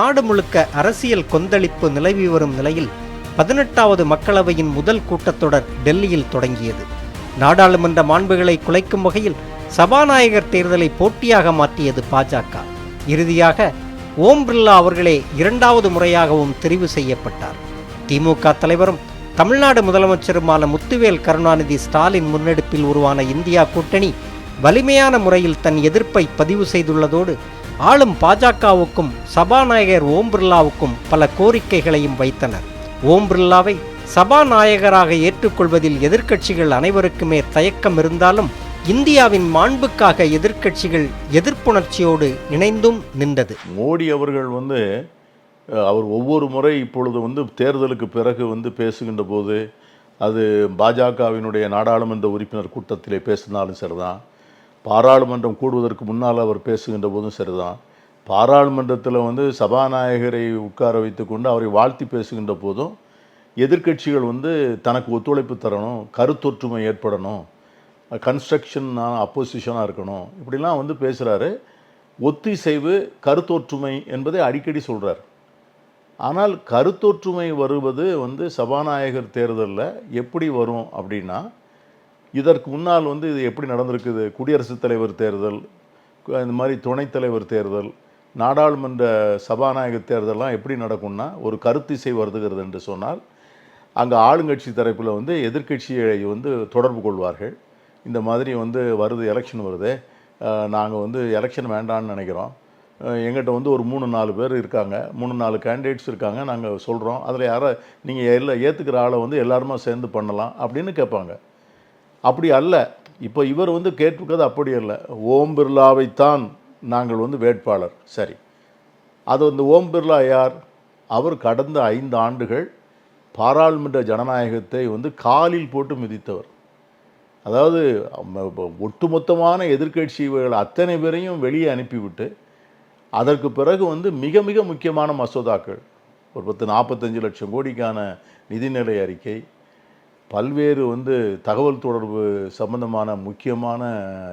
நாடு முழுக்க அரசியல் கொந்தளிப்பு நிலவி வரும் நிலையில் பதினெட்டாவது மக்களவையின் முதல் கூட்டத்தொடர் டெல்லியில் தொடங்கியது. நாடாளுமன்ற மாண்புகளை குலைக்கும் வகையில் சபாநாயகர் தேர்தலை போட்டியாக மாற்றியது பாஜக. இறுதியாக ஓம் பிர்லா அவர்களே இரண்டாவது முறையாகவும் தெரிவு செய்யப்பட்டார். திமுக தலைவரும் தமிழ்நாடு முதலமைச்சருமான முத்துவேல் கருணாநிதி ஸ்டாலின் முன்னெடுப்பில் உருவான இந்தியா கூட்டணி வலிமையான முறையில் தன் எதிர்ப்பை பதிவு செய்துள்ளதோடு ஆளும் பாஜகவுக்கும் சபாநாயகர் ஓம் பிர்லாவுக்கும் பல கோரிக்கைகளையும் வைத்தனர். ஓம் பிர்லாவை சபாநாயகராக ஏற்றுக்கொள்வதில் எதிர்க்கட்சிகள் அனைவருக்குமே தயக்கம் இருந்தாலும் இந்தியாவின் மாண்புக்காக எதிர்க்கட்சிகள் எதிர்ப்புணர்ச்சியோடு இணைந்தும் நின்றது. மோடி அவர்கள் வந்து அவர் ஒவ்வொரு முறை இப்பொழுது வந்து தேர்தலுக்கு பிறகு வந்து பேசுகின்ற போது அது பாஜகவினுடைய நாடாளுமன்ற உறுப்பினர் கூட்டத்திலே பேசினாலும் சரிதான். பாராளுமன்றம் கூடுவதற்கு முன்னால் அவர் பேசுகின்ற போதும் சரிதான். பாராளுமன்றத்தில் வந்து சபாநாயகரை உட்கார வைத்துக்கொண்டு அவரை வாழ்த்தி பேசுகின்ற போதும் எதிர்க்கட்சிகள் வந்து தனக்கு ஒத்துழைப்பு தரணும் கருத்தொற்றுமை ஏற்படணும் கன்ஸ்ட்ரக்ஷன் அப்போசிஷனாக இருக்கணும். இப்படிலாம் வந்து பேசுகிறாரு ஒத்திசைவு கருத்தொற்றுமை என்பதை அடிக்கடி சொல்கிறார் ஆனால் கருத்தொற்றுமை வருவது வந்து சபாநாயகர் தேர்தலில் எப்படி வரும் அப்படின்னா இதற்கு முன்னால் வந்து இது எப்படி நடந்திருக்குது? குடியரசுத் தலைவர் தேர்தல் இந்த மாதிரி துணைத் தலைவர் தேர்தல் நாடாளுமன்ற சபாநாயகர் தேர்தலெலாம் எப்படி நடக்கும்னா ஒரு கருத்திசை வருதுகிறது என்று சொன்னால் அங்கே ஆளுங்கட்சி தரப்பில் வந்து எதிர்க்கட்சியை வந்து தொடர்பு கொள்வார்கள். இந்த மாதிரி வந்து வருது எலெக்ஷன் வருது. நாங்கள் வந்து எலெக்ஷன் வேண்டான்னு நினைக்கிறோம். எங்கிட்ட வந்து ஒரு மூணு நாலு பேர் இருக்காங்க. மூணு நாலு கேண்டிடேட்ஸ் இருக்காங்க. நாங்கள் சொல்கிறோம் அதில் யாரை நீங்கள் எல்லாம் ஏற்றுக்கிற ஆளை வந்து எல்லாருமா சேர்ந்து பண்ணலாம் அப்படின்னு கேட்பாங்க. அப்படி அல்ல. இப்போ இவர் வந்து கேட்டிருக்கிறது அப்படி அல்ல. ஓம் பிர்லாவைத்தான் நாங்கள் வந்து வேட்பாளர். சரி. அது வந்து ஓம் பிர்லா யார்? அவர் கடந்த ஐந்து ஆண்டுகள் பாராளுமன்ற ஜனநாயகத்தை வந்து காலில் போட்டு மிதித்தவர். அதாவது ஒட்டுமொத்தமான எதிர்கட்சிகள் அத்தனை பேரையும் வெளியே அனுப்பிவிட்டு அதற்கு பிறகு வந்து மிக மிக முக்கியமான மசோதாக்கள். ஒரு பத்து நாற்பத்தஞ்சு லட்சம் கோடிக்கான நிதிநிலை அறிக்கை பல்வேறு வந்து தகவல் தொடர்பு சம்பந்தமான முக்கியமான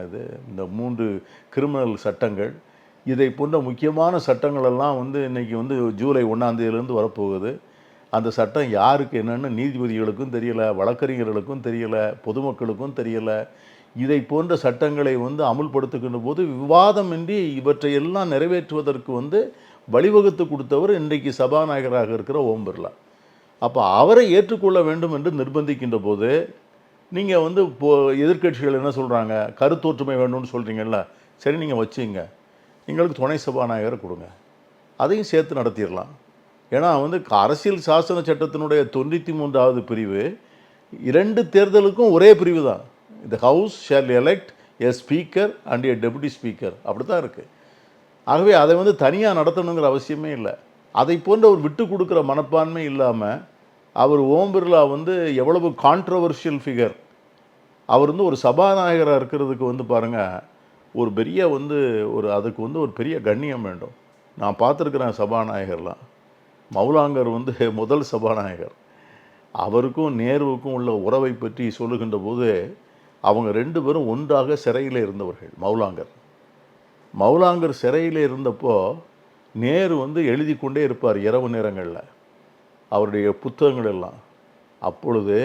இது இந்த மூன்று கிரிமினல் சட்டங்கள் இதை போன்ற முக்கியமான சட்டங்கள் எல்லாம் வந்து இன்றைக்கி வந்து ஜூலை ஒன்றாந்தேதியிலேருந்து வரப்போகுது. அந்த சட்டம் யாருக்கு என்னன்னு நீதிபதிகளுக்கும் தெரியலை வழக்கறிஞர்களுக்கும் தெரியலை பொதுமக்களுக்கும் தெரியலை. இதை போன்ற சட்டங்களை வந்து அமுல்படுத்துகின்ற போது விவாதமின்றி இவற்றை எல்லாம் நிறைவேற்றுவதற்கு வந்து வழிவகுத்து கொடுத்தவர் இன்றைக்கு சபாநாயகராக இருக்கிற ஓம் பிர்லா. அப்போ அவரை ஏற்றுக்கொள்ள வேண்டும் என்று நிர்பந்திக்கின்ற போது நீங்கள் வந்து இப்போ எதிர்க்கட்சிகள் என்ன சொல்கிறாங்க கருத்தொற்றுமை வேணும்னு சொல்கிறீங்கல்ல சரி நீங்கள் வச்சுங்க. எங்களுக்கு துணை சபாநாயகரை கொடுங்க. அதையும் சேர்த்து நடத்திடலாம். ஏன்னா வந்து அரசியல் சாசன சட்டத்தினுடைய தொண்ணூற்றி மூன்றாவது பிரிவு இரண்டு தேர்தலுக்கும் ஒரே பிரிவு தான். இந்த house shall elect a speaker and a deputy speaker அப்படி தான் இருக்குது ஆகவே அதை வந்து தனியாக நடத்தணுங்கிற அவசியமே இல்லை. அதை போன்ற ஒரு விட்டு கொடுக்குற மனப்பான்மை இல்லாமல் அவர் ஓம் பிர்லா வந்து எவ்வளவு கான்ட்ரவர்ஷியல் ஃபிகர் அவர் வந்து ஒரு சபாநாயகராக இருக்கிறதுக்கு வந்து பாருங்கள் ஒரு பெரிய வந்து ஒரு அதுக்கு வந்து ஒரு பெரிய கண்ணியம் வேண்டும். நான் பார்த்துருக்குறேன் சபாநாயகர்லாம் மௌலாங்கர் வந்து முதல் சபாநாயகர். அவருக்கும் நேருவுக்கும் உள்ள உறவை பற்றி சொல்லுகின்ற போது அவங்க ரெண்டு பேரும் ஒன்றாக சிறையில் இருந்தவர்கள் மௌலாங்கர். மௌலாங்கர் சிறையில் இருந்தப்போ நேரு வந்து எழுதி கொண்டே இருப்பார் இரவு நேரங்களில். அவருடைய புத்தகங்கள் எல்லாம். அப்பொழுது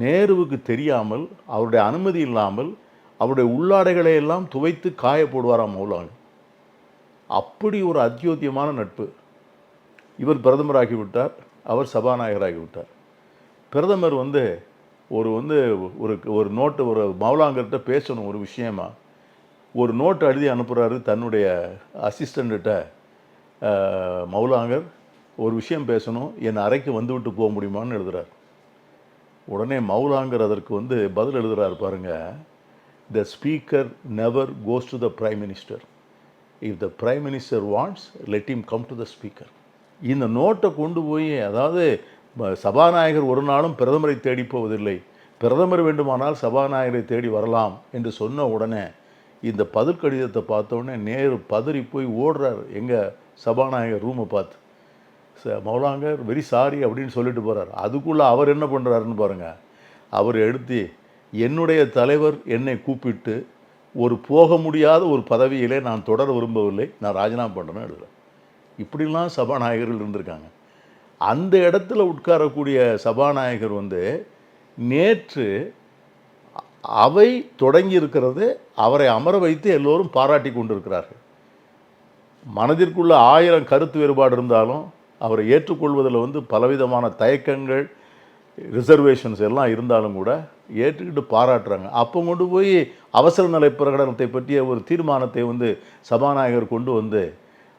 நேருவுக்கு தெரியாமல் அவருடைய அனுமதி இல்லாமல் அவருடைய உள்ளாடைகளை எல்லாம் துவைத்து காய போடுவாராம் மௌலாங்கர் அப்படி ஒரு அத்தியோத்தியமான நட்பு. இவர் பிரதமராகி விட்டார் அவர் சபாநாயகராகி விட்டார் பிரதமர் வந்து ஒரு வந்து ஒரு ஒரு நோட்டு ஒரு மௌலாங்கர்கிட்ட பேசணும் ஒரு விஷயமா. ஒரு நோட் எழுதி அனுப்புகிறாரு தன்னுடைய அசிஸ்டண்ட்டிட்ட மௌலாங்கர் ஒரு விஷயம் பேசணும். என் அறைக்கு வந்துவிட்டு போக முடியுமான்னு எழுதுறார். உடனே மௌலாங்கர் அதற்கு வந்து பதில் எழுதுகிறார் பாருங்க. The speaker never goes to the prime minister if the prime minister wants let him come to the speaker இந்த நோட்டை கொண்டு போய் அதாவது சபாநாயகர் ஒரு நாளும் பிரதமரை தேடி போவதில்லை. பிரதமர் வேண்டுமானால் சபாநாயகரை தேடி வரலாம் என்று சொன்ன உடனே இந்த பதில் கடிதத்தை பார்த்தோன்னே நேரு பதறி போய் ஓடுறார். எங்கள் சபாநாயகர் ரூமை பார்த்து. ச மௌலாங்கர் வெரி சாரி அப்படின்னு சொல்லிட்டு போகிறார் அதுக்குள்ளே அவர் என்ன பண்ணுறாருன்னு பாருங்கள் அவர் எடுத்து என்னுடைய தலைவர் என்னை கூப்பிட்டு ஒரு போக முடியாத ஒரு பதவியிலே நான் தொடர விரும்பவில்லை நான் ராஜினாமா பண்ணுறேன்னு எழுதுகிறேன் இப்படிலாம் சபாநாயகர்கள் இருந்திருக்காங்க. அந்த இடத்துல உட்காரக்கூடிய சபாநாயகர் வந்து நேற்று அவை தொடங்கி இருக்கிறது அவரை அமர வைத்து எல்லோரும் பாராட்டி கொண்டிருக்கிறார்கள். மனதிற்குள்ள ஆயிரம் கருத்து வேறுபாடு இருந்தாலும் அவரை ஏற்றுக்கொள்வதில் வந்து பலவிதமான தயக்கங்கள் ரிசர்வேஷன்ஸ் எல்லாம் இருந்தாலும் கூட ஏற்றுக்கிட்டு பாராட்டுறாங்க. அப்போ கொண்டு போய் அவசர நிலை பிரகடனத்தை பற்றிய ஒரு தீர்மானத்தை வந்து சபாநாயகர் கொண்டு வந்து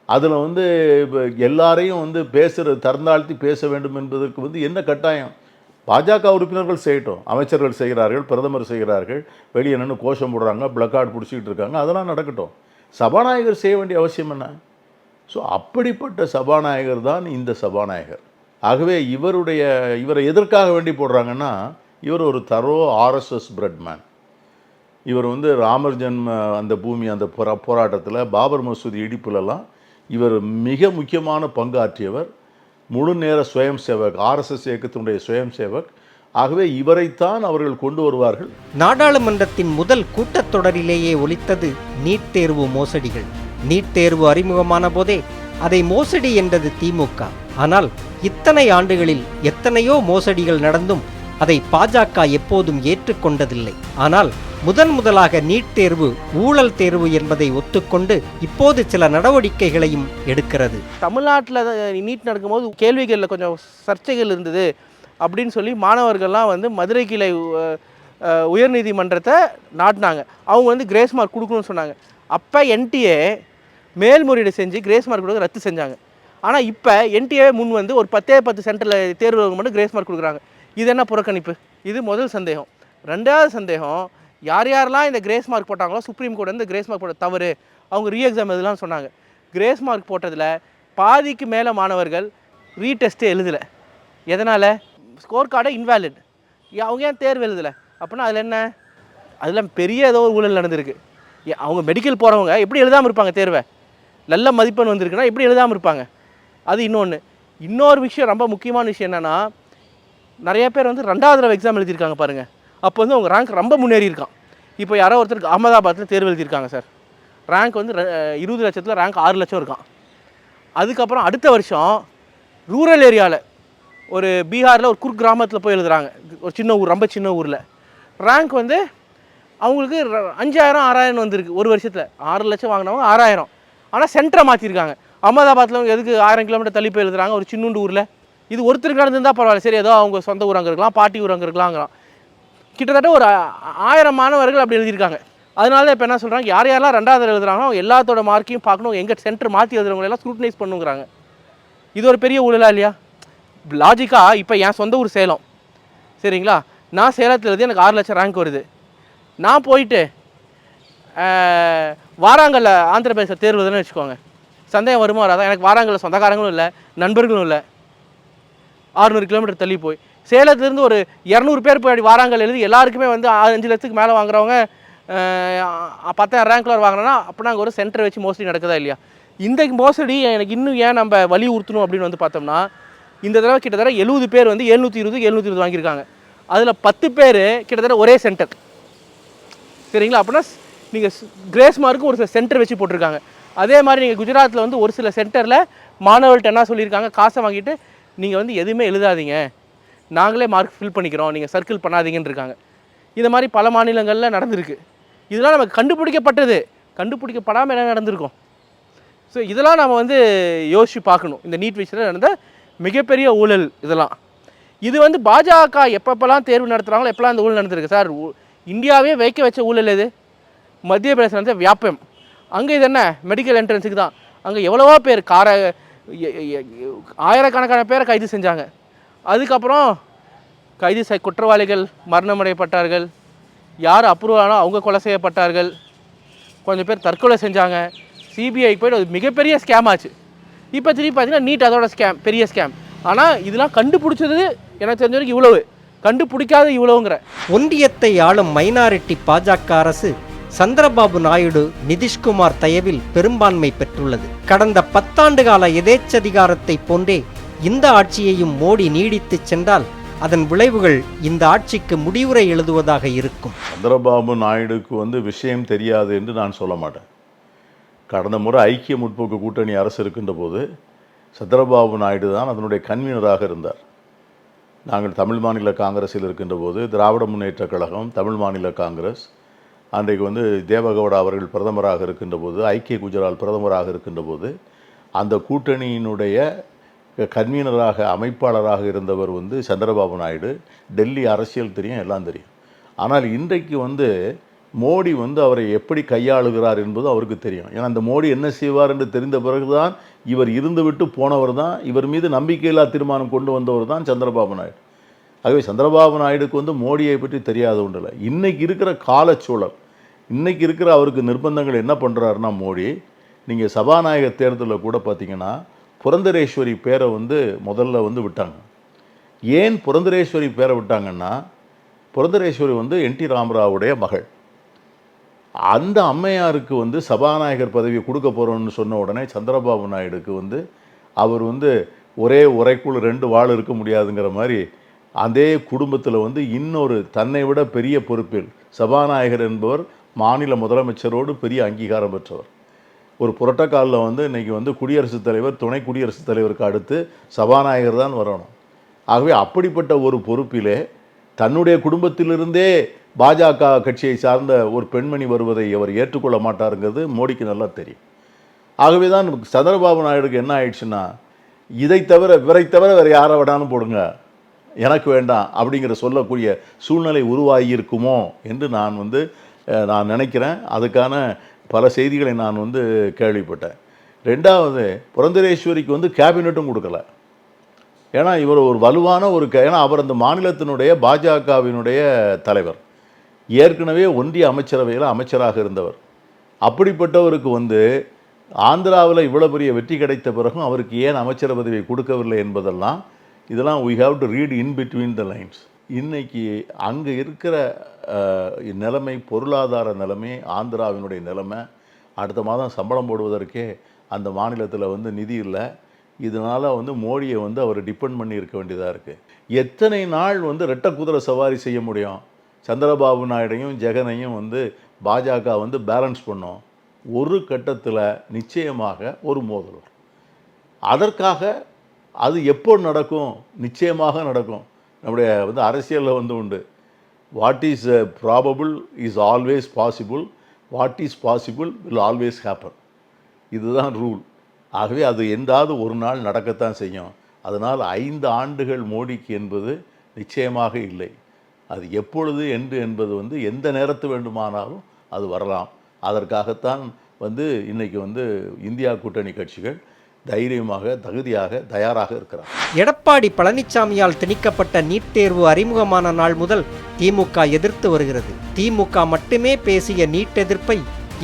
அதில் வந்து இப்போ எல்லாரையும் வந்து பேசுகிற தரந்தாழ்த்தி பேச வேண்டும் என்பதற்கு வந்து என்ன கட்டாயம்? பாஜக உறுப்பினர்கள் செய்யட்டும். அமைச்சர்கள் செய்கிறார்கள் பிரதமர் செய்கிறார்கள். வெளியே நின்று கோஷம் போடுறாங்க பிளக்கார்டு பிடிச்சிக்கிட்டு இருக்காங்க அதெல்லாம் நடக்கட்டும். சபாநாயகர் செய்ய வேண்டிய அவசியம் என்ன? ஸோ அப்படிப்பட்ட சபாநாயகர் தான் இந்த சபாநாயகர். ஆகவே இவருடைய இவரை எதற்காக வேண்டி போடுறாங்கன்னா இவர் ஒரு தரோ ஆர்எஸ்எஸ் பிரெட்மேன் இவர் வந்து ராமர் ஜென்ம அந்த பூமி அந்த போரா போராட்டத்தில் பாபர் மசூதி இடிப்புலலாம் இவர் மிக முக்கியமான பங்காற்றியவர். முழு நேர சுயம் சேவக் ஆர்எஸ்எஸ் இயக்கத்தினுடைய சுயம் சேவக். ஆகவே இவரைத்தான் அவர்கள் கொண்டு வருவார்கள். நாடாளுமன்றத்தின் முதல் கூட்டத்தொடரிலேயே ஒலித்தது நீட் தேர்வு மோசடிகள். நீட் தேர்வு அறிமுகமான போதே அதை மோசடி என்றது திமுக. ஆனால் இத்தனை ஆண்டுகளில் எத்தனையோ மோசடிகள் நடந்தும் அதை பாஜக எப்போதும் ஏற்றுக்கொண்டதில்லை. ஆனால் முதன் முதலாக நீட் தேர்வு ஊழல் தேர்வு என்பதை ஒத்துக்கொண்டு இப்போது சில நடவடிக்கைகளையும் எடுக்கிறது. தமிழ்நாட்டில் நீட் நடக்கும்போது கேள்விகளில் கொஞ்சம் சர்ச்சைகள் இருந்தது அப்படின்னு சொல்லி மாணவர்கள்லாம் வந்து மதுரை கிளை உயர்நீதிமன்றத்தை நாட்டினாங்க. அவங்க வந்து கிரேஸ் மார்க் கொடுக்கணும்னு சொன்னாங்க. அப்போ என்டிஏ மேல்முறையீடு செஞ்சு கிரேஸ் மார்க் கொடுக்க ரத்து செஞ்சாங்க. ஆனால் இப்போ என்டிஏ முன் வந்து ஒரு பத்தே பத்து சென்டரில் தேர்வு மட்டும் கிரேஸ் மார்க் கொடுக்குறாங்க. இது என்ன புறக்கணிப்பு? இது முதல் சந்தேகம். ரெண்டாவது சந்தேகம் யார் யாரெல்லாம் இந்த கிரேஸ் மார்க் போட்டாங்களோ சுப்ரீம் கோர்ட் வந்து கிரேஸ் மார்க் போட்ட தவறு அவங்க ரீ எக்ஸாம் எழுதலாம்னு சொன்னாங்க. கிரேஸ் மார்க் போட்டதில் பாதிக்கு மேலே மாணவர்கள் ரீடெஸ்ட்டு எழுதலை. எதனால்? ஸ்கோர் கார்டை இன்வேலிட் அவங்க ஏன் தேர்வு எழுதலை? அப்படின்னா அதில் என்ன? அதில் பெரிய ஏதோ ஒரு ஊழல் நடந்திருக்கு. அவங்க மெடிக்கல் போகிறவங்க எப்படி எழுதாமல் இருப்பாங்க தேர்வை? நல்ல மதிப்பெண் வந்திருக்குன்னா எப்படி எழுதாமல் இருப்பாங்க? அது இன்னொன்று இன்னொரு விஷயம் ரொம்ப முக்கியமான விஷயம் என்னென்னா நிறைய பேர் வந்து ரெண்டாவது தடவை எக்ஸாம் எழுதியிருக்காங்க பாருங்கள் அப்போ வந்து அவங்க ரேங்க் ரொம்ப முன்னேறி இருக்கான். இப்போ யாரோ ஒருத்தருக்கு அகமதாபாத்தில் தேர்வு எழுதியிருக்காங்க சார். ரேங்க் வந்து இருபது லட்சத்தில் ரேங்க் ஆறு லட்சம் இருக்கான். அதுக்கப்புறம் அடுத்த வருஷம் ரூரல் ஏரியாவில் ஒரு பீகாரில் ஒரு குர் கிராமத்தில் போய் எழுதுகிறாங்க ஒரு சின்ன ஊர் ரொம்ப சின்ன ஊரில். ரேங்க் வந்து அவங்களுக்கு அஞ்சாயிரம் ஆறாயிரம் வந்திருக்கு ஒரு வருஷத்தில். ஆறு லட்சம் வாங்கினவங்க ஆறாயிரம். ஆனால் சென்டரை மாற்றிருக்காங்க அகமதாபாத்தில் அவங்க எதுக்கு ஆயிரம் கிலோமீட்டர் தள்ளி போய் எழுதுறாங்க? ஒரு சின்னூண்டு ஊரில். இது ஒருத்தருக்கு நடந்திருந்தால் பரவாயில்ல. சரி ஏதோ அவங்க சொந்த ஊர் அங்கே இருக்கலாம் பாட்டி ஊர் அங்கே இருக்கலாங்கிறான் கிட்டத்தட்ட ஒரு ஆயிரம் மாணவர்கள் அப்படி எழுதியிருக்காங்க. அதனால இப்போ என்ன சொல்கிறாங்க யார் யாரெல்லாம் ரெண்டாவது எழுதுறாங்களோ அவங்க எல்லாத்தோட மார்க்கையும் பார்க்கணும். எங்கள் சென்டர் மாற்றி எழுதுறவங்களெல்லாம் ஸ்க்ரூட்டனைஸ் பண்ணுங்கிறாங்க. இது ஒரு பெரிய ஊழலா இல்லையா? லாஜிக்காக இப்போ என் சொந்த ஊர் சேலம். சரிங்களா? நான் சேலத்தில் எழுதி எனக்கு ஆறு லட்சம் ரேங்க் வருது. நான் போயிட்டு வாராங்கல்ல ஆந்திர பிரதேச தேர்வுதுன்னு வச்சுக்கோங்க. சந்தேகம் வருமா வராதா? எனக்கு வாராங்கல்ல சொந்தக்காரங்களும் இல்லை நண்பர்களும் இல்லை. ஆறுநூறு கிலோமீட்டர் தள்ளி போய். சேலத்துலேருந்து ஒரு இரநூறு பேர் போய் வாராங்கல் எழுதி எல்லாருக்குமே வந்து ஆறு அஞ்சு லட்சத்துக்கு மேலே வாங்குறவங்க பத்தாயிரம் ரேங்க்ல வாங்கினா அப்போ அங்கே ஒரு சென்டர் வச்சு மோஸ்ட்லி நடக்குதா இல்லையா? இந்த மோசடி எனக்கு இன்னும் ஏன் நம்ம வலியுறுத்தணும் அப்படின்னு வந்து பார்த்தோம்னா இந்த தடவை கிட்டத்தட்ட எழுபது பேர் வந்து எழுநூற்றி இருபது எழுநூற்றி இருபது வாங்கியிருக்காங்க. அதில் பத்து பேர் கிட்டத்தட்ட ஒரே சென்டர் சரிங்களா? அப்படின்னா நீங்கள் கிரேஸ் மார்க்கும் ஒரு சில சென்டர் வச்சு போட்டிருக்காங்க. அதே மாதிரி நீங்கள் குஜராத்தில் வந்து ஒரு சில சென்டரில் மாணவர்கள்ட்ட என்ன சொல்லியிருக்காங்க? காசை வாங்கிட்டு நீங்கள் வந்து எதுவுமே எழுதாதீங்க. நாங்களே மார்க் ஃபில் பண்ணிக்கிறோம். நீங்கள் சர்க்கிள் பண்ணாதீங்கன்னு இருக்காங்க. இந்த மாதிரி பல மாநிலங்களில் நடந்திருக்கு. இதெல்லாம் நமக்கு கண்டுபிடிக்கப்பட்டது. கண்டுபிடிக்கப்படாமல் என்ன நடந்திருக்கும்? ஸோ இதெல்லாம் நம்ம வந்து யோசிச்சு பார்க்கணும். இந்த நீட் விஷயத்தில் நடந்த மிகப்பெரிய ஊழல் இதெல்லாம். இது வந்து பாஜக எப்பப்பெல்லாம் தேர்வு நடத்துகிறாங்களோ எப்போல்லாம் அந்த ஊழல் நடந்திருக்கு? சார் இந்தியாவே வைக்க வச்ச ஊழல் எது? மத்திய பிரதேசம் நடந்த வியாபம் அங்கே இது என்ன? மெடிக்கல் என்ட்ரன்ஸுக்கு தான். அங்கே எவ்வளவோ பேர் கார ஆயிரக்கணக்கான பேரை கைது செஞ்சாங்க. அதுக்கப்புறம் கைது செய் குற்றவாளிகள் மரணமடையப்பட்டார்கள். யார் அப்ரூவ் அவங்க கொலை செய்யப்பட்டார்கள். கொஞ்சம் பேர் தற்கொலை செஞ்சாங்க. சிபிஐ போய்ட்டு அது மிகப்பெரிய ஸ்கேம் ஆச்சு. இப்போ திருப்பி பார்த்தீங்கன்னா நீட் அதோட ஸ்கேம் பெரிய ஸ்கேம் ஆனால் இதெல்லாம் கண்டுபிடிச்சது எனக்கு தெரிஞ்ச வரைக்கும் இவ்வளவு. கண்டுபிடிக்காத இவ்வளவுங்கிற. ஒன்றியத்தை ஆளும் மைனாரிட்டி பாஜக அரசு சந்திரபாபு நாயுடு நிதிஷ்குமார் தயவில் பெரும்பான்மை பெற்றுள்ளது. கடந்த பத்தாண்டு கால எதேச்சதிகாரத்தை போன்றே இந்த ஆட்சியையும் மோடி நீடித்துச் சென்றால் அதன் விளைவுகள் இந்த ஆட்சிக்கு முடிவுரை எழுதுவதாக இருக்கும். சந்திரபாபு நாயுடுக்கு வந்து விஷயம் தெரியாது என்று நான் சொல்ல மாட்டேன். கடந்த முறை ஐக்கிய முற்போக்கு கூட்டணி அரசு இருக்கின்ற போது சந்திரபாபு நாயுடு தான் அதனுடைய கன்வீனராக இருந்தார். நாங்கள் தமிழ் மாநில காங்கிரஸில் இருக்கின்ற போது திராவிட முன்னேற்றக் கழகம் தமிழ் மாநில காங்கிரஸ் அன்றைக்கு வந்து தேவகவுடா அவர்கள் பிரதமராக இருக்கின்ற போது ஐக்கிய குஜரால் பிரதமராக இருக்கின்ற போது அந்த கூட்டணியினுடைய கன்வீனராக அமைப்பாளராக இருந்தவர் வந்து சந்திரபாபு நாயுடு. டெல்லி அரசியல் தெரியும் எல்லாம் தெரியும். ஆனால் இன்றைக்கு வந்து மோடி வந்து அவரை எப்படி கையாளுகிறார் என்பது அவருக்கு தெரியும். ஏன்னா அந்த மோடி என்ன செய்வார் என்று தெரிந்த பிறகுதான் இவர் இருந்துவிட்டு போனவர் தான் இவர் மீது நம்பிக்கையில்லா தீர்மானம் கொண்டு வந்தவர் தான் சந்திரபாபு நாயுடு. ஆகவே சந்திரபாபு நாயுடுக்கு வந்து மோடியை பற்றி தெரியாத ஒன்றில் இன்னைக்கு இருக்கிற காலச்சூழல் இன்றைக்கி இருக்கிற அவருக்கு நிர்பந்தங்கள் என்ன பண்ணுறாருன்னா மோடி நீங்கள் சபாநாயகர் தேர்தலில் கூட பார்த்தீங்கன்னா புரந்தரேஸ்வரி பேரை வந்து முதல்ல வந்து விட்டாங்க. ஏன் புரந்தரேஸ்வரி பேரை விட்டாங்கன்னா புரந்தரேஸ்வரி வந்து என் டி ராமராவுடைய மகள். அந்த அம்மையாருக்கு வந்து சபாநாயகர் பதவி கொடுக்க போகிறோம்னு சொன்ன உடனே சந்திரபாபு நாயுடுக்கு வந்து அவர் வந்து ஒரே உரைக்குள் ரெண்டு வாள் இருக்க முடியாதுங்கிற மாதிரி அதே குடும்பத்தில் வந்து இன்னொரு தன்னை விட பெரிய பொறுப்பில் சபாநாயகர் என்பவர் மாநில முதலமைச்சரோடு பெரிய அங்கீகாரம் பெற்றவர். ஒரு புரட்டக்காலில் வந்து இன்னைக்கு வந்து குடியரசுத் தலைவர் துணை குடியரசுத் தலைவருக்கு அடுத்து சபாநாயகர் தான் வரணும். ஆகவே அப்படிப்பட்ட ஒரு பொறுப்பிலே தன்னுடைய குடும்பத்திலிருந்தே பாஜக கட்சியை சார்ந்த ஒரு பெண்மணி வருவதை அவர் ஏற்றுக்கொள்ள மாட்டாருங்கிறது மோடிக்கு நல்லா தெரியும். ஆகவே தான் சந்திரபாபு நாயுடுக்கு என்ன ஆயிடுச்சுன்னா இதை தவிர இவரை தவிர வேறு யாரை வேணாலும் போடுங்க. எனக்கு வேண்டாம் அப்படிங்கிற சொல்லக்கூடிய சூழ்நிலை உருவாகியிருக்குமோ என்று நான் வந்து நான் நினைக்கிறேன். அதுக்கான பல செய்திகளை நான் வந்து கேள்விப்பட்டேன். ரெண்டாவது புரந்தரேஸ்வரிக்கு வந்து கேபினட்டும் கொடுக்கல. ஏன்னா இவர் ஒரு வலுவான ஒரு க- ஏன்னா அவர் அந்த மாநிலத்தினுடைய பாஜகவினுடைய தலைவர். ஏற்கனவே ஒன்றிய அமைச்சரவையில் அமைச்சராக இருந்தவர். அப்படிப்பட்டவருக்கு வந்து ஆந்திராவில் இவ்வளோ பெரிய வெற்றி கிடைத்த பிறகும் அவருக்கு ஏன் அமைச்சர் பதவியை கொடுக்கவில்லை என்பதெல்லாம் இதெல்லாம் we have to read in between the lines இன்னைக்கு அங்கே இருக்கிற நிலைமை பொருளாதார நிலைமை ஆந்திராவினுடைய நிலைமை அடுத்த மாதம் சம்பளம் போடுவதற்கே அந்த மாநிலத்தில் வந்து நிதி இல்லை. இதனால் வந்து மோடியை வந்து அவர் டிபெண்ட் பண்ணி இருக்க. வேண்டியதாக இருக்குது எத்தனை நாள் வந்து ரெட்ட குதிரை சவாரி செய்ய முடியும்? சந்திரபாபு நாயுடையும் ஜெகனையும் வந்து பாஜக வந்து பேலன்ஸ் பண்ணோம். ஒரு கட்டத்தில் நிச்சயமாக ஒரு மோதல் அதற்காக அது எப்போ நடக்கும்? நிச்சயமாக நடக்கும். நம்முடைய வந்து அரசியலில் வந்து உண்டு. What is probable is always possible what is possible will always happen இதுதான் ரூல் ஆகவே அது எந்தாவது ஒரு நாள் நடக்கத்தான் செய்யும். அதனால் ஐந்து ஆண்டுகள் மோடிக்கு என்பது நிச்சயமாக இல்லை. அது எப்பொழுது என்று என்பது வந்து எந்த நேரத்து வேண்டுமானாலும் அது வரலாம். அதற்காகத்தான் வந்து இன்றைக்கி வந்து இந்தியா கூட்டணி கட்சிகள் தைரியமாக தகுதியாக தயாராக இருக்கிறார். எடப்பாடி பழனிசாமியால் திணிக்கப்பட்ட நீட் தேர்வு அறிமுகமான நாள் முதல் திமுக எதிர்த்து வருகிறது. திமுக மட்டுமே பேசிய நீட் எதிர்ப்பை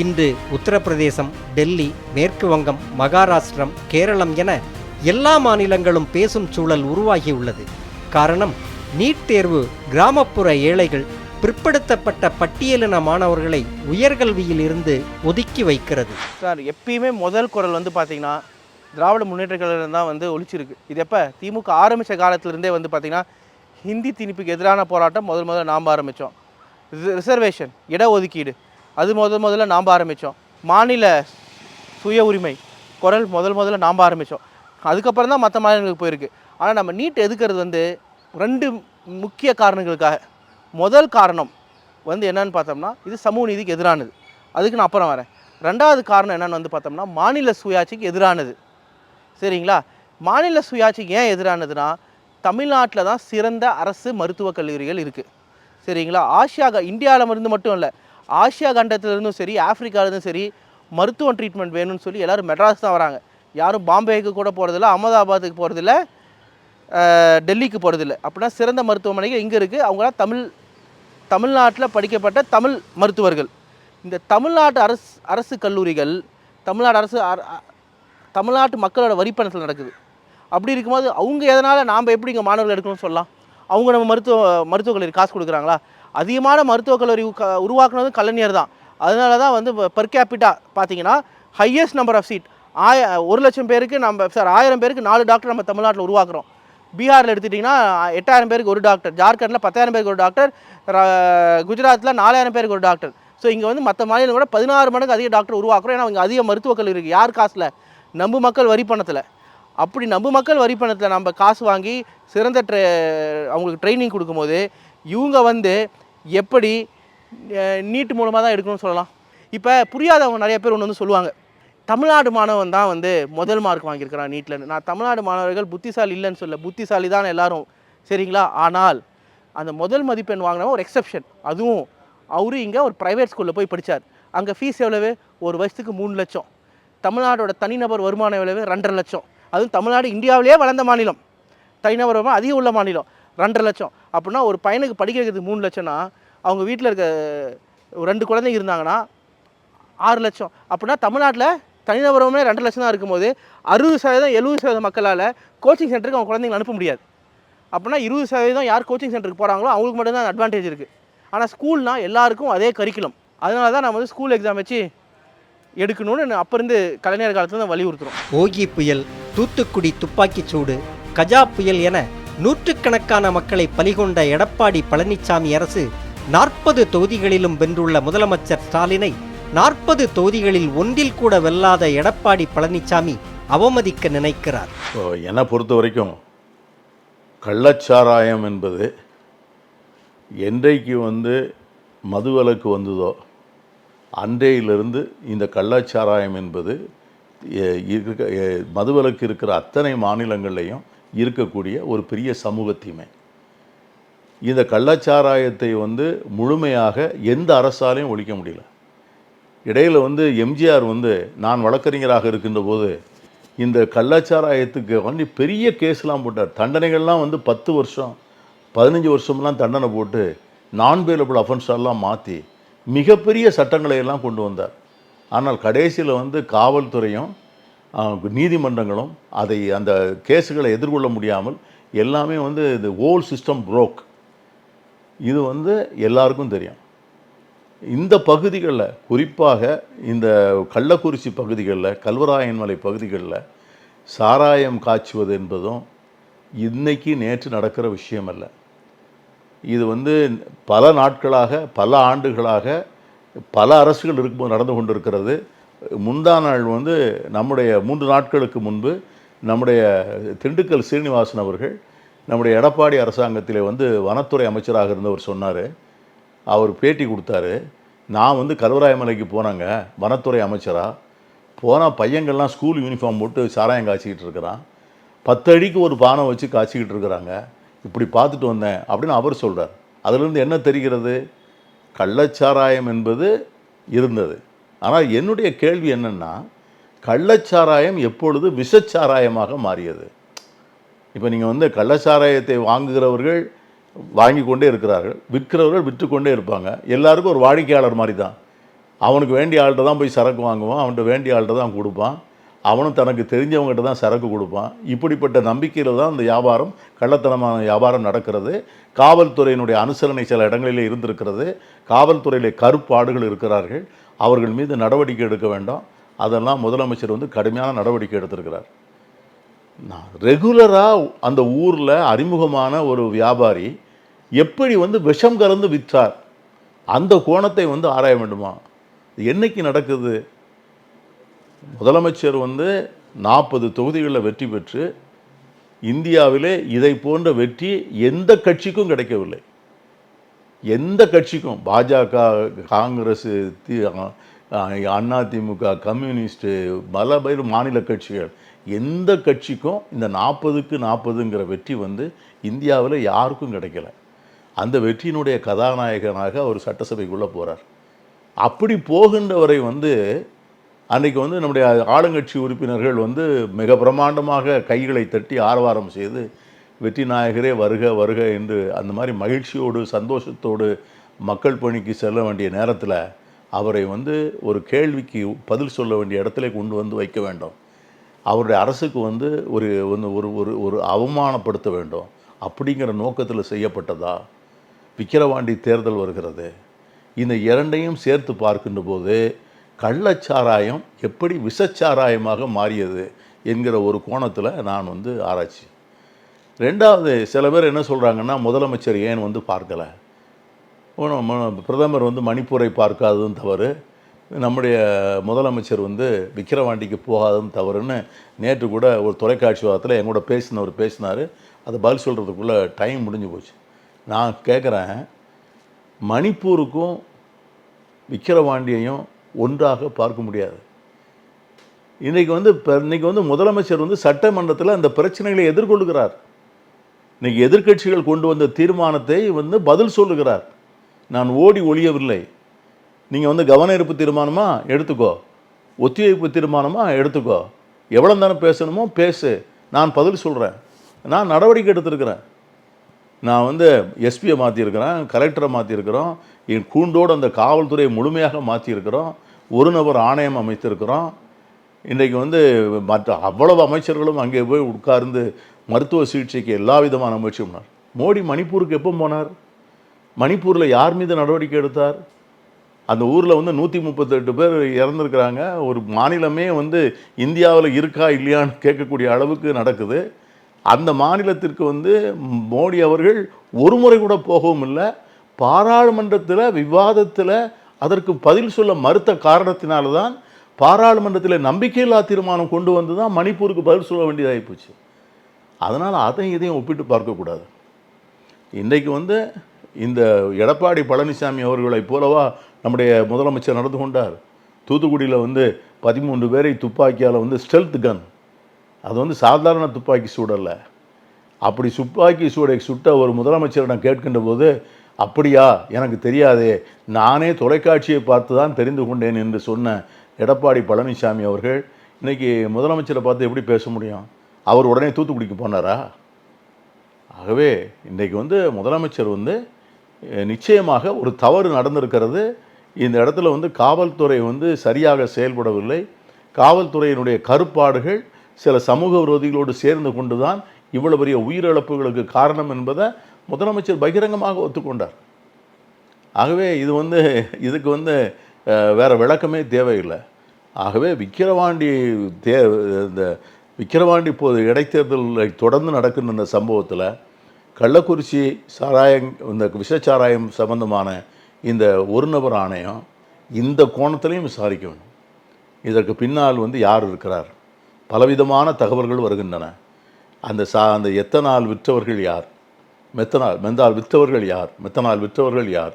இன்று உத்தரப்பிரதேசம் டெல்லி மேற்கு வங்கம் மகாராஷ்டிரம் கேரளம் என எல்லா மாநிலங்களும் பேசும் சூழல் உருவாகியுள்ளது. காரணம் நீட் தேர்வு கிராமப்புற ஏழைகள் பிற்படுத்தப்பட்ட பட்டியலின மாணவர்களை உயர்கல்வியில் இருந்து ஒதுக்கி வைக்கிறது. சார் எப்பயுமே முதல் குரல் வந்து பார்த்தீங்கன்னா திராவிட முன்னேற்ற கழகம் தான் வந்து ஒழிச்சிருக்கு. இது எப்போ? திமுக ஆரம்பித்த காலத்திலிருந்தே வந்து பார்த்திங்கன்னா ஹிந்தி திணிப்புக்கு எதிரான போராட்டம் முதல் முதல்ல நாம் ஆரம்பித்தோம் ரிசர்வேஷன் இடஒதுக்கீடு அது முதல் முதல்ல நாம் ஆரம்பித்தோம் மாநில சுய உரிமை குரல் முதல் முதல்ல நாம் ஆரம்பித்தோம் அதுக்கப்புறம் தான் மற்ற மாநிலங்களுக்கு போயிருக்கு. ஆனால் நம்ம நீட் எதுக்கிறது வந்து ரெண்டு முக்கிய காரணங்களுக்காக. முதல் காரணம் வந்து என்னன்னு பார்த்தோம்னா இது சமூக நீதிக்கு எதிரானது. அதுக்கு நான் அப்புறம் வரேன். ரெண்டாவது காரணம் என்னென்னு வந்து பார்த்தோம்னா மாநில சுயாட்சிக்கு எதிரானது. சரிங்களா? மாநில சுயாட்சிக்கு ஏன் எதிரானதுன்னா தமிழ்நாட்டில் தான் சிறந்த அரசு மருத்துவக் கல்லூரிகள் இருக்குது சரிங்களா? ஆசியா க இந்தியாவில் இருந்து மட்டும் இல்லை ஆசியா கண்டத்திலிருந்தும் சரி ஆப்பிரிக்காவிலேருந்தும் சரி மருத்துவம் ட்ரீட்மெண்ட் வேணும்னு சொல்லி எல்லோரும் மெட்ராஸ் தான் வராங்க. யாரும் பாம்பேக்கு கூட போகிறதில்ல அகமதாபாத்துக்கு போகிறதில்ல டெல்லிக்கு போகிறதில்ல அப்படின்னா சிறந்த மருத்துவமனைகள் இங்கே இருக்குது அவங்களாம் தமிழ் தமிழ்நாட்டில் படிக்கப்பட்ட தமிழ் மருத்துவர்கள். இந்த தமிழ்நாட்டு அரசு அரசு கல்லூரிகள் தமிழ்நாடு அரசு அ- தமிழ்நாட்டு மக்களோட வரிப்பணத்தில் நடக்குது. அப்படி இருக்கும்போது அவங்க எதனால் நாம் எப்படி இங்கே மாணவர்கள் எடுக்கணும்னு சொல்லலாம்? அவங்க நம்ம மருத்துவ மருத்துவக் கல்லூரி காசு கொடுக்குறாங்களா? அதிகமான மருத்துவக் கல்லூரி க- உருவாக்குனது கலைஞர் தான். அதனால தான் வந்து பெர் கேபிட்டா பார்த்தீங்கன்னா ஹையஸ்ட் நம்பர் ஆஃப் சீட் ஆய ஒரு லட்சம் பேருக்கு நம்ம சார் ஆயிரம் பேருக்கு நாலு டாக்டர் நம்ம தமிழ்நாட்டில் உருவாக்குறோம். பீகாரில் எடுத்துட்டிங்கன்னா எட்டாயிரம் பேருக்கு ஒரு டாக்டர் ஜார்க்கண்டில் பத்தாயிரம் பேருக்கு ஒரு டாக்டர் குஜராத்தில் நாலாயிரம் பேருக்கு ஒரு டாக்டர் ஸோ இங்கே வந்து மற்ற மாநிலம் கூட பதினாறு மடங்கு அதிக டாக்டர் உருவாக்குறோம். ஏன்னா இங்கே அதிக மருத்துவக் கல்லூரி இருக்குது யார் காசில்? நம்ம மக்கள் வரி பணத்தில். அப்படி நம்ம மக்கள் வரி பணத்தில் நம்ம காசு வாங்கி சிறந்த ட்ரெ அவங்களுக்கு ட்ரைனிங் கொடுக்கும்போது இவங்க வந்து எப்படி நீட் மூலமாக தான் எடுக்கணும்னு சொல்லலாம். இப்போ புரியாதவங்க நிறைய பேர் ஒன்று வந்து சொல்லுவாங்க. தமிழ்நாடு மாணவன் தான் வந்து முதல் மார்க் வாங்கியிருக்கிறான் நீட்டில் நான் தமிழ்நாடு மாணவர்கள் புத்திசாலி இல்லைன்னு சொல்ல புத்திசாலி தான் எல்லாரும். சரிங்களா? ஆனால் அந்த முதல் மதிப்பெண் வாங்கினவன் ஒரு எக்ஸப்ஷன் அதுவும் அவரு இங்கே ஒரு ப்ரைவேட் ஸ்கூலில் போய் படித்தார் அங்கே ஃபீஸ் எவ்வளவு? ஒரு வருஷத்துக்கு மூணு லட்சம். தமிழ்நாடோட தனிநபர் வருமான விளைவு ரெண்டரை லட்சம். அதுவும் தமிழ்நாடு இந்தியாவிலேயே வளர்ந்த மாநிலம். தனிநபர் வருமானம் அதிகம் உள்ள மாநிலம். ரெண்டரை லட்சம். அப்படின்னா ஒரு பையனுக்கு படிக்கிறதுக்கு மூணு லட்சம்னா அவங்க வீட்டில் இருக்க ஒரு ரெண்டு குழந்தைங்க இருந்தாங்கன்னா ஆறு லட்சம். அப்படின்னா தமிழ்நாட்டில் தனிநபர் வருமானம் ரெண்டு லட்சம் தான் இருக்கும்போது அறுபது சதவீதம் எழுபது சதவீதம் மக்களால் கோச்சிங் சென்டருக்கு அவங்க குழந்தைங்களை அனுப்ப முடியாது. அப்படின்னா இருபது சதவீதம் யார் கோச்சிங் சென்டருக்கு போகிறாங்களோ அவங்களுக்கு மட்டும்தான் அட்வான்டேஜ் இருக்குது ஆனால் ஸ்கூல்னால் எல்லாருக்கும் அதே கரிக்குலம் அதனால தான் நம்ம வந்து ஸ்கூல் எக்ஸாம் வச்சு எடுக்கணும்னு அப்போ இருந்து கலைஞர் காலத்துல தான் வலியுறுத்துறோம். ஓகி புயல் தூத்துக்குடி துப்பாக்கிச் சூடு கஜா புயல் என நூற்றுக்கணக்கான மக்களை பலிகொண்ட எடப்பாடி பழனிசாமி அரசு நாற்பது தொகுதிகளிலும் வென்றுள்ள முதலமைச்சர் ஸ்டாலினை நாற்பது தொகுதிகளில் ஒன்றில் கூட வெல்லாத எடப்பாடி பழனிசாமி அவமதிக்க நினைக்கிறார். என்னை பொறுத்த வரைக்கும் கள்ளச்சாராயம் என்பது என்றைக்கு வந்து மதுவிலக்கு வந்ததோ அன்றையிலிருந்து இந்த கள்ளச்சாராயம் என்பது இருக்க மதுவிலக்கு இருக்கிற அத்தனை மாநிலங்கள்லையும் இருக்கக்கூடிய ஒரு பெரிய சமூகத்தீமை. இந்த கள்ளச்சாராயத்தை வந்து முழுமையாக எந்த அரசாலையும் ஒழிக்க முடியல. இடையில் வந்து எம்ஜிஆர் வந்து நான் வழக்கறிஞராக இருக்கின்ற போது இந்த கள்ளச்சாராயத்துக்கு வந்து பெரிய கேஸ்லாம் போட்டார். தண்டனைகள்லாம் வந்து பத்து வருஷம் பதினஞ்சு வருஷம்லாம் தண்டனை போட்டு நான் பேலபிள் எல்லாம் மாற்றி மிகப்பெரிய சட்டங்களை எல்லாம் கொண்டு வந்தார். ஆனால் கடைசியில் வந்து காவல்துறையும் நீதிமன்றங்களும் அதை அந்த கேஸுகளை எதிர்கொள்ள முடியாமல் எல்லாமே வந்து இது ஓல் சிஸ்டம் புரோக் இது வந்து எல்லாருக்கும் தெரியும். இந்த பகுதிகளில் குறிப்பாக இந்த கள்ளக்குறிச்சி பகுதிகளில் கல்வராயன் மலை பகுதிகளில் சாராயம் காய்ச்சுவது என்பதும் இன்னைக்கு நேற்று நடக்கிற விஷயம் அல்ல இது வந்து பல நாட்களாக பல ஆண்டுகளாக பல அரசுகள் இருக்கும்போது நடந்து கொண்டிருக்கிறது. முந்தா நாள் வந்து நம்முடைய மூன்று நாட்களுக்கு முன்பு நம்முடைய திண்டுக்கல் சீனிவாசன் அவர்கள் நம்முடைய எடப்பாடி அரசாங்கத்திலே வந்து வனத்துறை அமைச்சராக இருந்தவர் சொன்னார். அவர் பேட்டி கொடுத்தாரு. நான் வந்து கல்வராயமலைக்கு போனாங்க வனத்துறை அமைச்சராக போனால் பையங்கள்லாம் ஸ்கூல் யூனிஃபார்ம் போட்டு சாராயம் காய்ச்சிக்கிட்டு இருக்கிறான். பத்து அடிக்கு ஒரு பானை வச்சு காய்ச்சிக்கிட்டு இருக்கிறாங்க. இப்படி பார்த்துட்டு வந்தேன் அப்படின்னு அவர் சொல்கிறார் அதிலிருந்து என்ன தெரிகிறது? கள்ளச்சாராயம் என்பது இருந்தது. ஆனால் என்னுடைய கேள்வி என்னென்னா கள்ளச்சாராயம் எப்பொழுது விஷச்சாராயமாக மாறியது? இப்போ நீங்கள் வந்து கள்ளச்சாராயத்தை வாங்குகிறவர்கள் வாங்கி கொண்டே இருக்கிறார்கள் விற்கிறவர்கள் விற்று கொண்டே இருப்பாங்க. எல்லாருக்கும் ஒரு வாடிக்கையாளர் மாதிரி தான் அவனுக்கு வேண்டிய ஆள்கிட்ட தான் போய் சரக்கு வாங்குவான் அவன்கிட்ட வேண்டிய ஆள்கிட்ட தான் கொடுப்பான். அவனும் தனக்கு தெரிஞ்சவங்ககிட்ட தான் சரக்கு கொடுப்பான். இப்படிப்பட்ட நம்பிக்கையில் தான் இந்த வியாபாரம் கள்ளத்தனமான வியாபாரம் நடக்கிறது. காவல்துறையினுடைய அனுசரணை சில இடங்களிலே இருந்திருக்கிறது. காவல்துறையிலே கருப்பாடுகள் இருக்கிறார்கள். அவர்கள் மீது நடவடிக்கை எடுக்க வேண்டாம். அதெல்லாம் முதலமைச்சர் வந்து கடுமையான நடவடிக்கை எடுத்திருக்கிறார். நான் ரெகுலராக அந்த ஊரில் அறிமுகமான ஒரு வியாபாரி எப்படி வந்து விஷம் கலந்து விற்றார்? அந்த கோணத்தை வந்து ஆராய வேண்டுமா? என்னைக்கு நடக்குது? முதலமைச்சர் வந்து நாற்பது தொகுதிகளில் வெற்றி பெற்று இந்தியாவிலே இதை போன்ற வெற்றி எந்த கட்சிக்கும் கிடைக்கவில்லை. எந்த கட்சிக்கும்? பாஜக காங்கிரஸ் தி அதிமுக கம்யூனிஸ்ட்டு பல பேர் மாநில கட்சிகள். எந்த கட்சிக்கும் இந்த நாற்பதுக்கு நாற்பதுங்கிற வெற்றி வந்து இந்தியாவில் யாருக்கும் கிடைக்கல. அந்த வெற்றியினுடைய கதாநாயகனாக அவர் சட்டசபைக்குள்ளே போகிறார் அப்படி போகின்றவரை வந்து அன்றைக்கி வந்து நம்முடைய ஆளுங்கட்சி உறுப்பினர்கள் வந்து மிக பிரமாண்டமாக கைகளை தட்டி ஆரவாரம் செய்து வெற்றி நாயகரே வருக வருக என்று அந்த மாதிரி மகிழ்ச்சியோடு சந்தோஷத்தோடு மக்கள் பணிக்கு செல்ல வேண்டிய நேரத்தில் அவரை வந்து ஒரு கேள்விக்கு பதில் சொல்ல வேண்டிய இடத்துல கொண்டு வந்து வைக்க வேண்டும். அவருடைய அரசுக்கு வந்து ஒரு ஒரு ஒரு ஒரு அவமானப்படுத்த வேண்டும். அப்படிங்கிற நோக்கத்தில் செய்யப்பட்டதா? விக்கிரவாண்டி தேர்தல் வருகிறது. இந்த இரண்டையும் சேர்த்து பார்க்கின்ற போது கள்ளச்சாராயம் எப்படி விஷச்சாராயமாக மாறியது என்கிற ஒரு கோணத்தில் நான் வந்து ஆராய்ச்சி. ரெண்டாவது சில பேர் என்ன சொல்கிறாங்கன்னா முதலமைச்சர் ஏன் வந்து பார்க்கலை? பிரதமர் வந்து மணிப்பூரை பார்க்காததும் தவறு. நம்முடைய முதலமைச்சர் வந்து விக்கிரவாண்டிக்கு போகாததும் தவறுன்னு நேற்று கூட ஒரு தொலைக்காட்சி வாரத்தில் எங்கூட பேசினவர் பேசினார். அதை பதில் சொல்கிறதுக்குள்ளே டைம் முடிஞ்சு போச்சு. நான் கேட்குறேன் மணிப்பூருக்கும் விக்கிரவாண்டியையும் ஒன்றாக பார்க்க முடியாது. இன்றைக்கி வந்து இப்போ இன்றைக்கி வந்து முதலமைச்சர் வந்து சட்டமன்றத்தில் அந்த பிரச்சனைகளை எதிர்கொள்கிறார் இன்றைக்கி எதிர்க்கட்சிகள் கொண்டு வந்த தீர்மானத்தை வந்து பதில் சொல்லுகிறார். நான் ஓடி ஒழியவில்லை நீங்கள் வந்து கவன ஈர்ப்பு எடுத்துக்கோ. ஒத்திவைப்பு தீர்மானமாக எடுத்துக்கோ. எவ்வளோ தானே பேசணுமோ பேசு. நான் பதில் சொல்கிறேன் நான் நடவடிக்கை எடுத்திருக்கிறேன். நான் வந்து எஸ்பியை மாற்றியிருக்கிறேன் கலெக்டரை மாற்றிருக்கிறோம் என் கூண்டோடு அந்த காவல்துறையை முழுமையாக மாற்றியிருக்கிறோம் ஒரு நபர் ஆணையம் அமைத்திருக்கிறோம். இன்றைக்கு வந்து மற்ற அவ்வளவு அமைச்சர்களும் அங்கே போய் உட்கார்ந்து மருத்துவ சிகிச்சைக்கு எல்லா விதமான முயற்சி பண்ணார். மோடி மணிப்பூருக்கு எப்போ போனார்? மணிப்பூரில் யார் மீது நடவடிக்கை எடுத்தார்? அந்த ஊரில் வந்து நூற்றி முப்பத்தெட்டு பேர் இறந்துருக்கிறாங்க. ஒரு மாநிலமே வந்து இந்தியாவில் இருக்கா இல்லையான்னு கேட்கக்கூடிய அளவுக்கு நடக்குது. அந்த மாநிலத்திற்கு வந்து மோடி அவர்கள் ஒரு முறை கூட போகவும் இல்லை. பாராளுமன்றத்தில் விவாதத்தில் அதற்கு பதில் சொல்ல மறுத்த காரணத்தினால தான் பாராளுமன்றத்தில் நம்பிக்கையில்லா தீர்மானம் கொண்டு வந்து தான் மணிப்பூருக்கு பதில் சொல்ல வேண்டியதாகி போச்சு அதனால் அதையும் இதையும் ஒப்பிட்டு பார்க்கக்கூடாது. இன்றைக்கு வந்து இந்த எடப்பாடி பழனிசாமி அவர்களைப் போலவா நம்முடைய முதலமைச்சர் நடந்து கொண்டார். தூத்துக்குடியில் வந்து பதிமூன்று பேரை துப்பாக்கியால் வந்து ஸ்டெல்த் கன். அது வந்து சாதாரண துப்பாக்கி சூடல்ல. அப்படி துப்பாக்கி சூடை சுட்ட ஒரு முதலமைச்சரிடம் கேட்கின்ற போது அப்படியா? எனக்கு தெரியாதே. நானே தொலைக்காட்சியை பார்த்து தான் தெரிந்து கொண்டேன் என்று சொன்ன எடப்பாடி பழனிசாமி அவர்கள் இன்றைக்கி முதலமைச்சரை பார்த்து எப்படி பேச முடியும்? அவர் உடனே தூத்துக்குடிக்கு போனாரா? ஆகவே இன்றைக்கு வந்து முதலமைச்சர் வந்து நிச்சயமாக ஒரு தவறு நடந்திருக்கிறது. இந்த இடத்துல வந்து காவல்துறை வந்து சரியாக செயல்படவில்லை. காவல்துறையினுடைய கருப்பாடுகள் சில சமூக விரோதிகளோடு சேர்ந்து கொண்டு தான் இவ்வளவு பெரிய உயிரிழப்புகளுக்கு காரணம் என்பதை முதலமைச்சர் பகிரங்கமாக ஒத்துக்கொண்டார். ஆகவே இது வந்து இதுக்கு வந்து வேறு விளக்கமே தேவையில்லை. ஆகவே விக்கிரவாண்டி தே இந்த விக்கிரவாண்டி இப்போது இடைத்தேர்தலில் தொடர்ந்து நடக்கின்ற இந்த சம்பவத்தில் கள்ளக்குறிச்சி சாராயம் இந்த விஷச்சாராயம் சம்பந்தமான இந்த ஒரு நபர் ஆணையம் இந்த கோணத்திலையும் விசாரிக்க வேண்டும். இதற்கு பின்னால் வந்து யார் இருக்கிறார்? பலவிதமான தகவல்கள் வருகின்றன. அந்த சா அந்த எத்தனால் விற்றவர்கள் யார்? மெத்தனால் மெந்தால் விற்றவர்கள் யார்? மெத்தனால் விற்றவர்கள் யார்?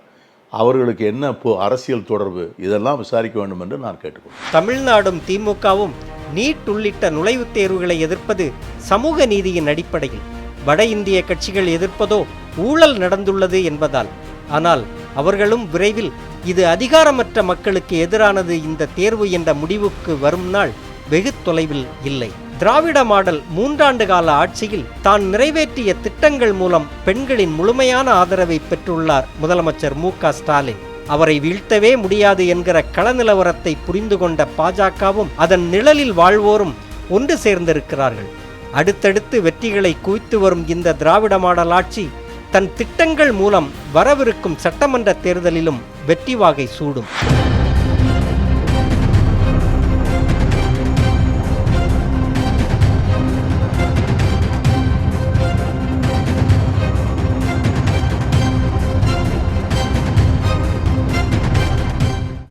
அவர்களுக்கு என்ன இப்போ அரசியல் தொடர்பு? இதெல்லாம் விசாரிக்க வேண்டும் என்று நான் கேட்டுக்கொள்கிறேன். தமிழ்நாடும் திமுகவும் நீட் உள்ளிட்ட நுழைவுத் தேர்வுகளை எதிர்ப்பது சமூக நீதியின் அடிப்படையில். வட இந்திய கட்சிகள் எதிர்ப்பதோ ஊழல் நடந்துள்ளது என்பதால். ஆனால் அவர்களும் விரைவில் இது அதிகாரமற்ற மக்களுக்கு எதிரானது இந்த தேர்வு என்ற முடிவுக்கு வரும் நாள் வெகு தொலைவில் இல்லை. திராவிட மாடல் மூன்றாண்டு கால ஆட்சியில் தான் நிறைவேற்றிய திட்டங்கள் மூலம் பெண்களின் முழுமையான ஆதரவை பெற்றுள்ளார் முதலமைச்சர் மு க ஸ்டாலின். அவரை வீழ்த்தவே முடியாது என்கிற களநிலவரத்தை புரிந்து கொண்ட பாஜகவும் அதன் நிழலில் வாழ்வோரும் ஒன்று சேர்ந்திருக்கிறார்கள். அடுத்தடுத்து வெற்றிகளை குவித்து வரும் இந்த திராவிட மாடல் ஆட்சி தன் திட்டங்கள் மூலம் வரவிருக்கும் சட்டமன்ற தேர்தலிலும் வெற்றி வாகை சூடும்.